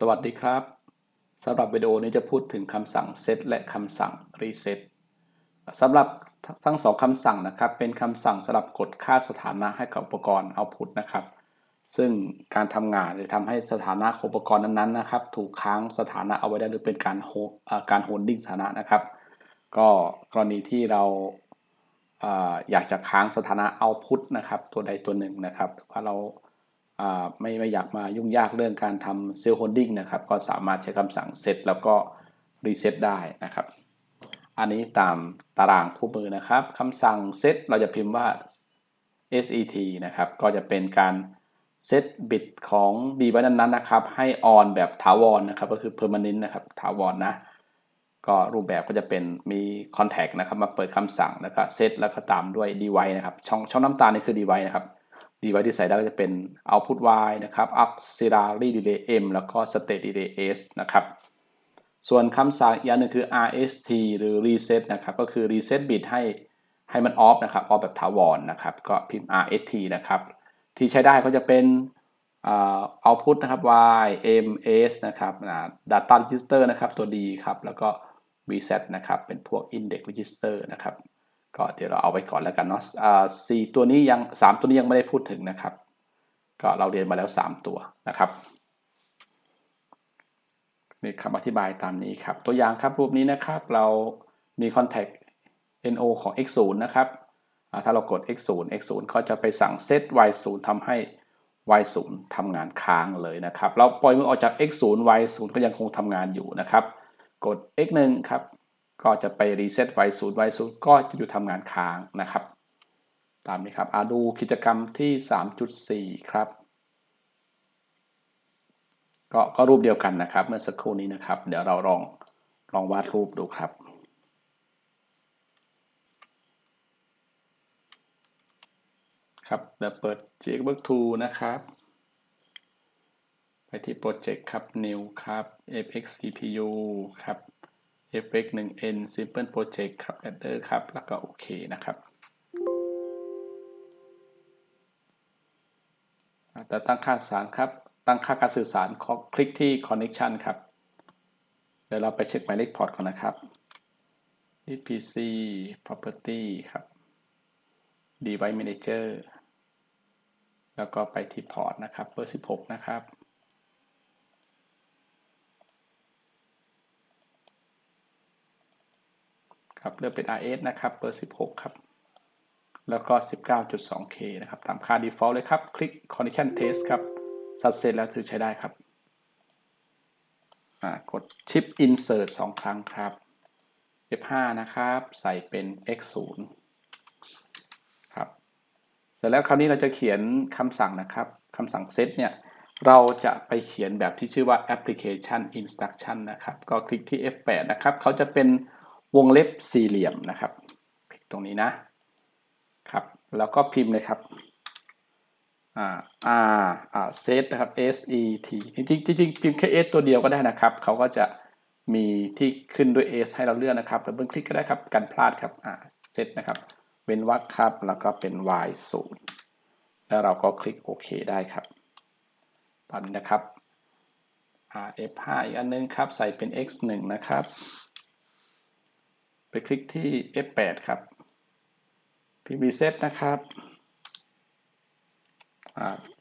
สวัสดีครับสำหรับวิดีโอนี้จะพูดถึงคำสั่ง set และคำสั่ง reset สำหรับทั้งสองคำสั่งนะครับ เป็นคำสั่งสำหรับกดค่าสถานะให้กับอุปกรณ์ output นะครับ ซึ่งการทำงานจะทำให้สถานะของอุปกรณ์นั้นๆนะครับ ถูกค้างสถานะเอาไว้ได้หรือเป็นการโฮการโฮลดิ้งสถานะนะครับ ก็กรณีที่เราอยากจะค้างสถานะ output นะครับ ตัวใดตัวหนึ่งนะครับว่าเรา ไม่ไม่อยากมายุ่งยากเรื่องการทำเซลล์โฮลดิ้งนะครับ ก็สามารถใช้คำสั่งเซตแล้วก็รีเซ็ตได้นะครับ อันนี้ตามตารางคู่มือนะครับคำสั่งเซตเราจะพิมพ์ว่า set นะครับ ก็จะเป็นการเซตบิตของดีไว้นั้นๆนะครับ ให้ออนแบบถาวรนนะครับ ก็คือ permanent นะครับถาวรนนะ ก็รูปแบบก็จะเป็นมี contact นะครับ มาเปิดคำสั่งแล้วก็เซตแล้วก็ตามด้วย device นะครับ ช่องช่องน้ำตาลนี่คือ device นะครับ device ที่ใส่ได้ก็จะเป็น output y นะครับ auxiliary delay m แล้วก็ state delay s นะครับส่วนคำสั่งอีกอันหนึ่งคือ rst หรือ reset นะครับก็คือ reset bit ให้ให้มัน off นะครับ off แบบถาวรนนะครับก็พิมพ์ rst นะครับที่ใช้ได้ก็จะเป็น output นะครับ y m s นะครับ data register นะครับตัว d ครับแล้วก็ reset นะครับเป็นพวก index register นะครับ ก็เดี๋ยวเราเอาไว้ก่อนแล้วกันเนาะสี่ตัวนี้ยังสามตัวนี้ยังไม่ได้พูดถึงนะครับ ก็เราเรียนมาแล้วสามตัวนะครับนี่คำอธิบายตามนี้ครับ ตัวอย่างครับรูปนี้นะครับ เรามี contact no ของ x 0นะครับถ้าเรากด x 0 x 0ก็จะไปสั่ง set y 0ทำให้ y 0ทำงานค้างเลยนะครับ เราปล่อยมือออกจาก x 0 y 0ก็ยังคงทำงานอยู่นะครับ กด x 1ครับ ก็จะไปรีเซ็ต y 0 y 0ก็จะอยู่ทำงานค้างนะครับ ตามนี้ครับอาดูกิจกรรมที่ 3.4 ครับก็ก็รูปเดียวกันนะครับ เมื่อสักครู่นี้นะครับ เดี๋ยวเราลองลองวาดรูปดูครับครับเดี๋ยวเปิด JWork 2นะครับ ไปที่โปรเจกต์ครับ New ครับ fx CPU ครับ fx 1 n simple project ครับ adder ครับ แล้วก็โอเคนะครับแต่ตั้งค่าสารครับ ตั้งค่าการสื่อสารคลิกที่ connection ครับ เดี๋ยวเราไปเช็คหมายเลขพอร์ตก่อนนะครับ PC property ครับ device manager แล้วก็ไปที่พอร์ตนะครับเบอร์ 16 นะครับ ครับเลือกเป็น RS นะครับเบอร์ 16 ครับ แล้วก็ 19.2K นะครับ ตามค่า default เลยครับ คลิก condition test ครับสัดเสร็จแล้วถือใช้ได้ครับกด shift insert 2 ครั้งครับ F5 นะครับ ใส่เป็น X0 ครับ เสร็จแล้วคราวนี้เราจะเขียนคำสั่งนะครับคำสั่ง set เนี่ยเราจะไปเขียนแบบที่ชื่อว่า application instruction นะครับ ก็คลิกที่ F8 นะครับ เขาจะเป็น วงเล็บสี่เหลี่ยมนะครับ คลิกตรงนี้นะครับ แล้วก็พิมพ์เลยครับอ่าอ่าอ่าเซตนะครับ S E T จริงจริงพิมพ์แค่ S ตัวเดียวก็ได้นะครับ เขาก็จะมีที่ขึ้นด้วย S ให้เราเลือกนะครับดับเบิลคลิกก็ได้ครับกันพลาดครับอ่าเซตนะครับเว้นวรรคครับ แล้วก็เป็น Y 0แล้วเราก็คลิกโอเคได้ครับตอนนี้นะครับ F5 อีกอันนึงครับ ใส่เป็น X 1 นะครับ ไปคลิกที่ F8 ครับพิมพ์ reset นะครับ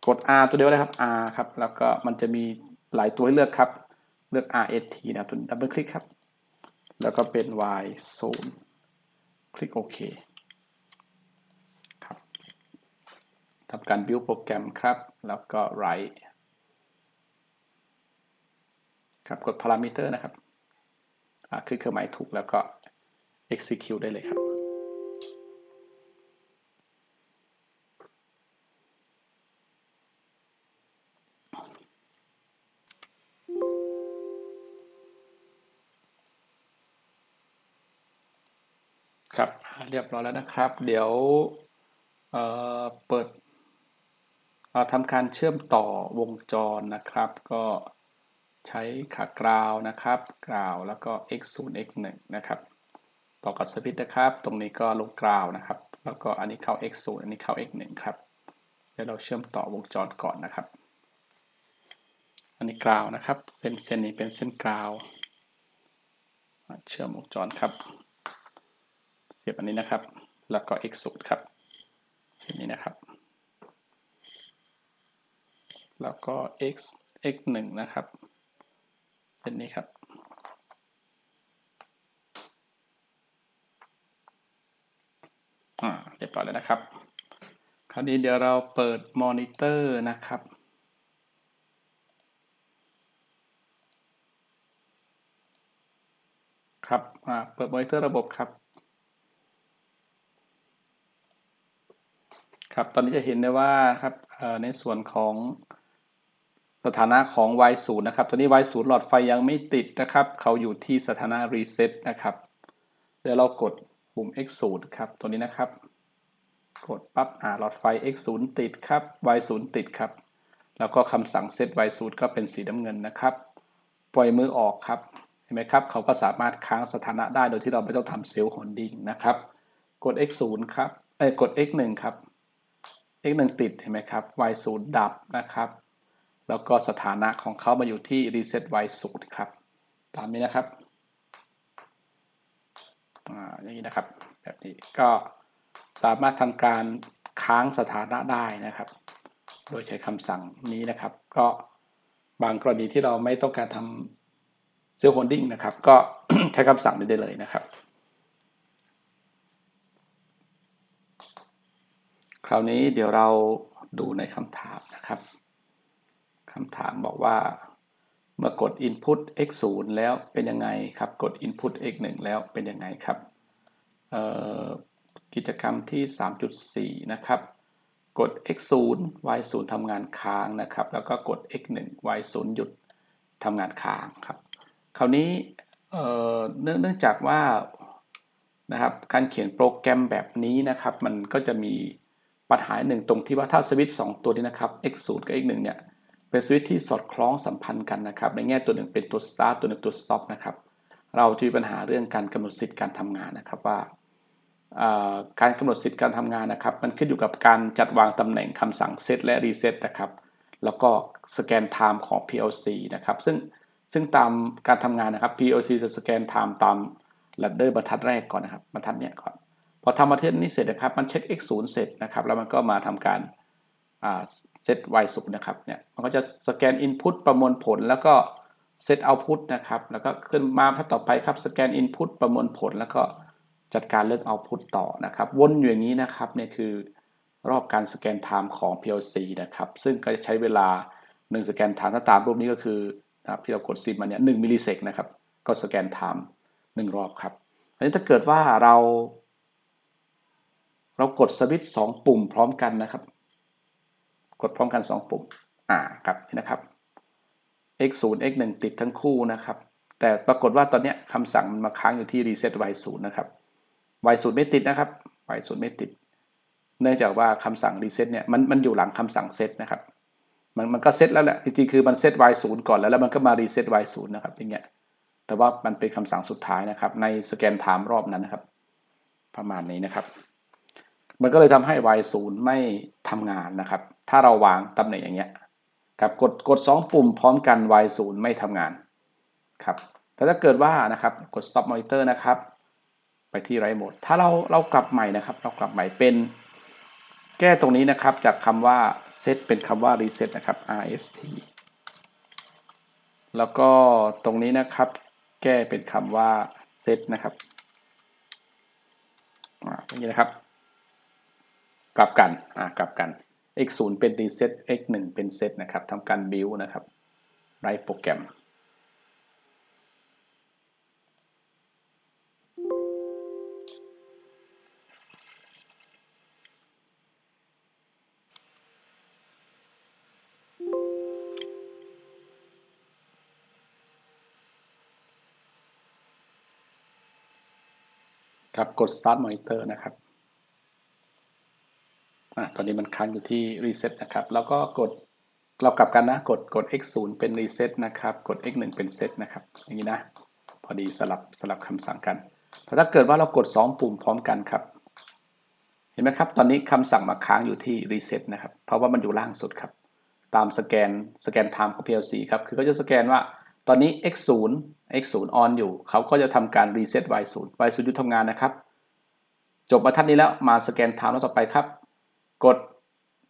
กด R ตัวเดียวเลยครับ R ครับ แล้วก็มันจะมีหลายตัวให้เลือกครับ เลือก RST นะตัวดับเบิลคลิกครับ แล้วก็เป็น Y 0คลิกโอเคครับทำการ build โปรแกรมครับ แล้วก็ write ครับ กด parameter นะครับคือเครื่องหมายถูกแล้วก็ execute ได้เลยครับ ครับ เรียบร้อยแล้วนะครับ เดี๋ยวเเปิดทำการเชื่อมต่อวงจรนะครับ ก็ใช้ขากราวนะครับ กราวแล้วก็ x 0 x 1นะครับ ต่อกับสวิตนะครับ ตรงนี้ก็ลงกราวนะครับ แล้วก็อันนี้เข้า x 0อันนี้เข้า x 1ครับเดี๋ยวเราเชื่อมต่อวงจรก่อนนะครับ อันนี้กราวนะครับ เส้นเส้นนี้เป็นเส้นกราวเชื่อมวงจรครับ เสียบอันนี้นะครับ แล้วก็ x 0ครับเส้นนี้นะครับ แล้วก็ x x 1นะครับเส้นนี้ครับ อ่าเรียบร้อยแล้วนะครับ คราวนี้เดี๋ยวเราเปิดมอนิเตอร์นะครับครับอ่าเปิดมอนิเตอร์ระบบครับ ครับ ตอนนี้จะเห็นได้ว่าครับเอ่อในส่วนของสถานะของ y 0 นะครับ ตอนนี้ y 0 หลอดไฟยังไม่ติดนะครับ เขาอยู่ที่สถานะ reset นะครับ เดี๋ยวเรากด ปุ่ม x 0ครับ ตัวนี้นะครับ กดปั๊บอ่าหลอดไฟ x 0ติดครับ y 0ติดครับ แล้วก็คำสั่ง set y 0ก็เป็นสีน้ำเงินนะครับ ปล่อยมือออกครับ เห็นไหมครับ เขาก็สามารถค้างสถานะได้โดยที่เราไม่ต้องทำเซลล์โฮลดิ้งนะครับ กด x 0ครับ เอ้กด x 1ครับ x 1ติด เห็นไหมครับ y 0ดับนะครับ แล้วก็สถานะของเขามาอยู่ที่ reset y 0ครับ ตามนี้นะครับ อย่างนี้นะครับ แบบนี้ก็สามารถทำการค้างสถานะได้นะครับ โดยใช้คำสั่งนี้นะครับ ก็บางกรณีที่เราไม่ต้องการทำเซลล์โฮลดิ้งนะครับ ก็ใช้คำสั่งนี้ได้เลยนะครับ คราวนี้เดี๋ยวเราดูในคำถามนะครับคำถามบอกว่า มื่อกด input x 0แล้วเป็นยังไงครับ กด input x 1แล้วเป็นยังไงครับ กิจกรรมที่ 3.4 นะครับ กด x 0 y 0ทำงานค้างนะครับ แล้วก็กด x 1 y 0หยุดทำงานค้างครับ คราวนี้เนื่องเนื่องจากว่านะครับการเขียนโปรแกรมแบบนี้นะครับ มันก็จะมีปัญหาหนึ่งตรงที่ว่าถ้าสวิตช์2ตัวนี้นะครับ x 0กับ x 1เนี่ย เป็นสวิตที่สอดคล้องสัมพันธ์กันนะครับ ในแง่ตัวหนึ่งเป็นตัว start ตัวหนึ่งตัว stop นะครับ เราจะมีปัญหาเรื่องการกำหนดสิทธิ์การทำงานนะครับว่าการกำหนดสิทธิ์การทำงานนะครับ มันขึ้นอยู่กับการจัดวางตำแหน่งคำสั่ง set และ reset นะครับ แล้วก็สแกน time ของ PLC นะครับ ซึ่งซึ่งตามการทำงานนะครับ PLC จะสแกน time ตาม ladder บรรทัดแรกก่อนนะครับบรรทัดเนี้ยก่อนพอทำบรรทัดนี้เสร็จนะครับ มันเช็ค x 0เสร็จนะครับ แล้วมันก็มาทำการ อ่า set y 0นะครับเนี่ยมันก็จะสแกน input ประมวลผลแล้วก็ set output นะครับ แล้วก็ขึ้นมาพัดต่อไปครับสแกน input ประมวลผล แล้วก็จัดการเลือก output ต่อนะครับ วนอยู่อย่างนี้นะครับเนี่ยคือรอบการสแกน time ของ PLC นะครับ ซึ่งก็จะใช้เวลา 1 สแกน time ถ้าตามรูปนี้ก็คือนะครับที่เรากดซิมมาเนี่ย1มิลลิเซกนะครับ ก็สแกน time 1รอบครับ อันนี้ถ้าเกิดว่าเรา เรากดสวิตช์2ปุ่มพร้อมกันนะครับ กดพร้อมกัน 2 ปุ่มอ่าครับนี่นะครับ x 0 x 1ติดทั้งคู่นะครับ แต่ปรากฏว่าตอนเนี้ยคำสั่งมันมาค้างอยู่ที่ reset y 0นะครับ y 0ไม่ติดนะครับ y 0ไม่ติด เนื่องจากว่าคำสั่ง reset เนี่ยมันมันอยู่หลังคำสั่ง set นะครับ มันมันก็เซตแล้วแหละจริงๆคือมันเซต y 0ก่อนแล้วแล้วมันก็มา reset y 0นะครับอย่างเงี้ยแต่ว่ามันเป็นคำสั่งสุดท้ายนะครับ ในสแกน time รอบนั้นนะครับ ประมาณนี้นะครับ มันก็เลยทำให้ y 0ไม่ทำงานนะครับ ถ้าเราวางตำแหน่งอย่างเงี้ยครับกดกด 2 ปุ่มพร้อมกัน y 0ไม่ทำงานครับแต่ถ้าเกิดว่านะครับกด stop monitor นะครับ ไปที่ write mode ถ้าเราเรากลับใหม่นะครับ เรากลับใหม่เป็น แก้ตรงนี้นะครับจากคำว่า set เป็นคำว่า reset นะครับ rst แล้วก็ตรงนี้นะครับ แก้เป็นคำว่า set นะครับอ่าอย่างนี้นะครับ กลับกันอ่ากลับกัน x 0เป็น reset x 1เป็น set นะครับทำการ build นะครับไรโปรแกรมครับกด start monitor นะครับ อตอนนี้มันค้างอยู่ที่ reset นะครับ แล้วก็กดเรากลับกันนะ กดกด x 0เป็น reset นะครับ กด x 1เป็น set นะครับ อย่างนี้นะ พอดีสลับสลับคำสั่งกันแต่ถ้าเกิดว่าเรากด 2 ปุ่มพร้อมกันครับ เห็นไหมครับ ตอนนี้คำสั่งมาค้างอยู่ที่ reset นะครับ เพราะว่ามันอยู่ล่างสุดครับ ตามสแกนสแกนไทม์ของ PLC ครับ คือเขาจะสแกนว่าตอนนี้ x 0 x 0 on อยู่ เขาก็จะทำการ reset y 0 y 0หยุดทำงานนะครับ จบบรรทัดนี้แล้วมาสแกนไทม์แล้วต่อไปครับ กด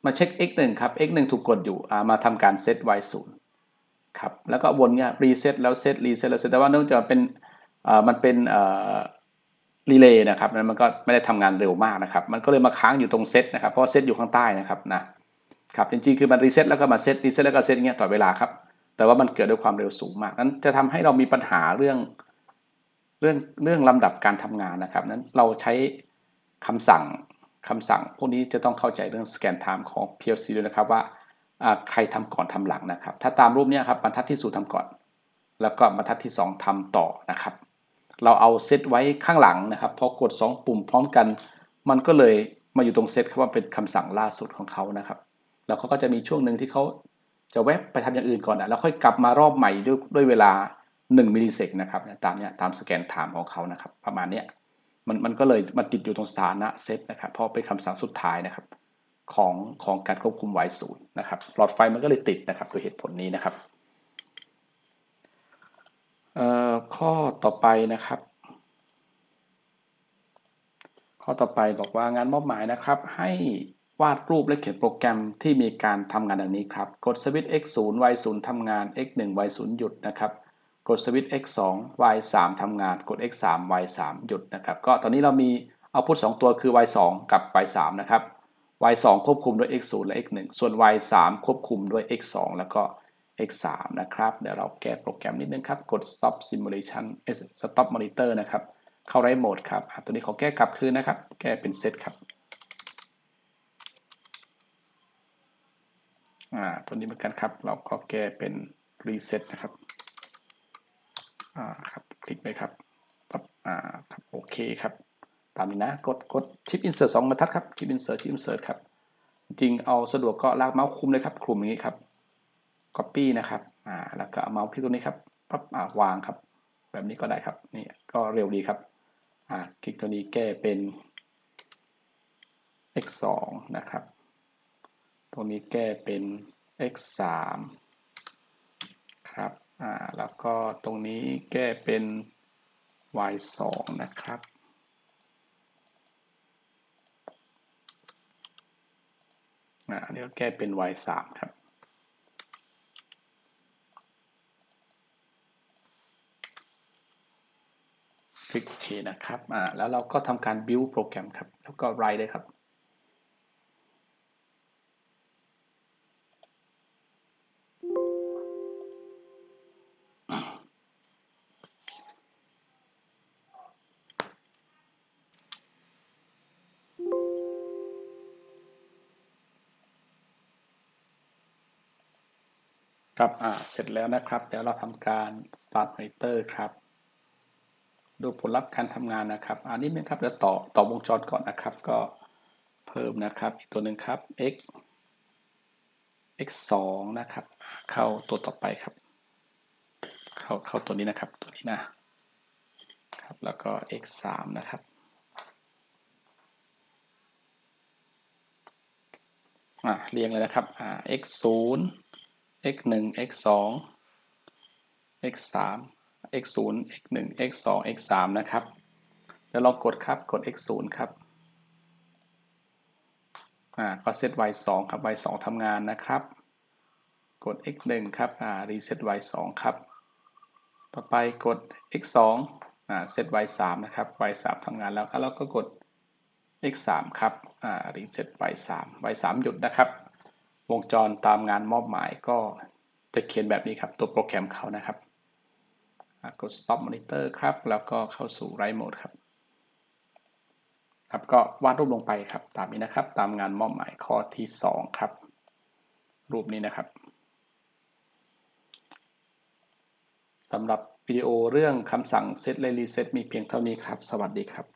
มาเช็ค x 1ครับ x 1ถูกกดอยู่มาทำการ set y 0ครับแล้วก็วนเนี่ย reset แล้ว set reset แล้ว set แต่ว่าเนื่องจากเป็นมันเป็นรีเลย์นะครับนั้นมันก็ไม่ได้ทำงานเร็วมากนะครับ มันก็เลยมาค้างอยู่ตรงเซตนะครับเพราะเซตอยู่ข้างใต้นะครับนะครับจริงๆคือมันรีเซ็ตแล้วก็มาเซตรีเซ็ตแล้วก็เซตอย่างเงี้ยต่อเวลาครับแต่ว่ามันเกิดด้วยความเร็วสูงมากนั้นจะทำให้เรามีปัญหาเรื่องเรื่องเรื่องลำดับการทำงานนะครับ นั้นเราใช้คำสั่ง คำสั่งพวกนี้จะต้องเข้าใจเรื่องสแกนไทม์ของ PLC ด้วยนะครับว่าใครทำก่อนทำหลังนะครับ ถ้าตามรูปนี้ครับบรรทัดที่สูทำก่อน แล้วก็บรรทัดที่ 2ทำต่อนะครับ เราเอาเซตไว้ข้างหลังนะครับพอกด 2 ปุ่มพร้อมกัน มันก็เลยมาอยู่ตรงเซตครับว่าเป็นคำสั่งล่าสุดของเขานะครับ แล้วเขาก็จะมีช่วงหนึ่งที่เขาจะแวบไปทำอย่างอื่นก่อนนะแล้วค่อยกลับมารอบใหม่ด้วยด้วยเวลา 1มิลลิเซกนะครับตามเนี้ยตามสแกนไทม์ของเขานะครับ ประมาณเนี้ย มันมันก็เลยมาติดอยู่ตรงสถานะเซตนะครับเพราะเป็นคำสั่งสุดท้ายนะครับของของการควบคุมไวศูนย์นะครับหลอดไฟมันก็เลยติดนะครับด้วยเหตุผลนี้นะครับข้อต่อไปนะครับ ข้อต่อไปบอกว่างานมอบหมายนะครับ ให้วาดรูปและเขียนโปรแกรมที่มีการทำงานดังนี้ครับ กดสวิตช์ x 0 y 0ทำงาน x 1 y 0หยุดนะครับ กดสวิตช์ x 2 y 3ทำงาน กด x 3 y 3หยุดนะครับ ก็ตอนนี้เรามีเอาพุท2ตัวคือ y 2กับ y 3นะครับ y 2ควบคุมด้วย x 0และ x 1ส่วน y 3ควบคุมด้วย x 2แล้วก็ x 3นะครับ เดี๋ยวเราแก้โปรแกรมนิดนึงครับ กด stop simulation stop monitor นะครับ เข้าไรโหมดครับตัวนี้ขอแก้กลับคืนนะครับ แก้เป็นเซตครับอ่าตัวนี้เหมือนกันครับ เราก็แก้เป็น reset นะครับ อ่าครับคลิกไปครับปั๊บอ่าครับโอเคครับตามนี้นะกดกดชิป insert 2บรรทัดครับชิป insert ชิป insert ครับจริงเอาสะดวกก็ลากเมาส์คุมเลยครับคลุมอย่างนี้ครับ Copy นะครับอ่าแล้วก็เอาเมาส์คลิกตรงนี้ครับปั๊บอ่าวางครับ แบบนี้ก็ได้ครับนี่ก็เร็วดีครับอ่าคลิกตัวนี้แก้เป็น x 2นะครับ ตรงนี้แก้เป็น x 3ครับ อ่าแล้วก็ตรงนี้แก้เป็น y 2นะครับ อ่าเดี๋ยวแก้เป็น y 3ครับคลิกโอเคนะครับ อ่า แล้วเราก็ทำการ build โปรแกรมครับ แล้วก็ write เลยครับ ครับอ่าเสร็จแล้วนะครับ เดี๋ยวเราทำการ start monitor ครับ ดูผลลัพธ์การทำงานนะครับ อันนี้นะครับเดี๋ยวต่อต่อวงจรก่อนนะครับ ก็เพิ่มนะครับ อีกตัวหนึ่งครับ x x 2นะครับ เข้าตัวต่อไปครับ เข้าเข้าตัวนี้นะครับ ตัวนี้นะครับ แล้วก็ x 3นะครับอ่าเรียงเลยนะครับอ่า x 0 x 1 x 2 x 3 x 0 x 1 x 2 x 3นะครับ แล้วลองกดครับ กด x 0ครับ อ่า ก็เซต y 2ครับ y 2ทำงานนะครับ กด x 1ครับ อ่า รีเซต y 2ครับ ต่อไปกด x 2อ่า เซต y 3นะครับ y 3ทำงานแล้วครับแล้วก็กด x 3ครับ อ่า รีเซต y 3 y 3หยุดนะครับ วงจรตามงานมอบหมายก็จะเขียนแบบนี้ครับ ตัวโปรแกรมเขานะครับ กด stop monitor ครับ แล้วก็เข้าสู่ write mode ครับ ครับก็วาดรูปลงไปครับ ตามนี้นะครับ ตามงานมอบหมายข้อที่ 2 ครับ รูปนี้นะครับสำหรับวิดีโอเรื่องคำสั่ง set และ reset มีเพียงเท่านี้ครับ สวัสดีครับ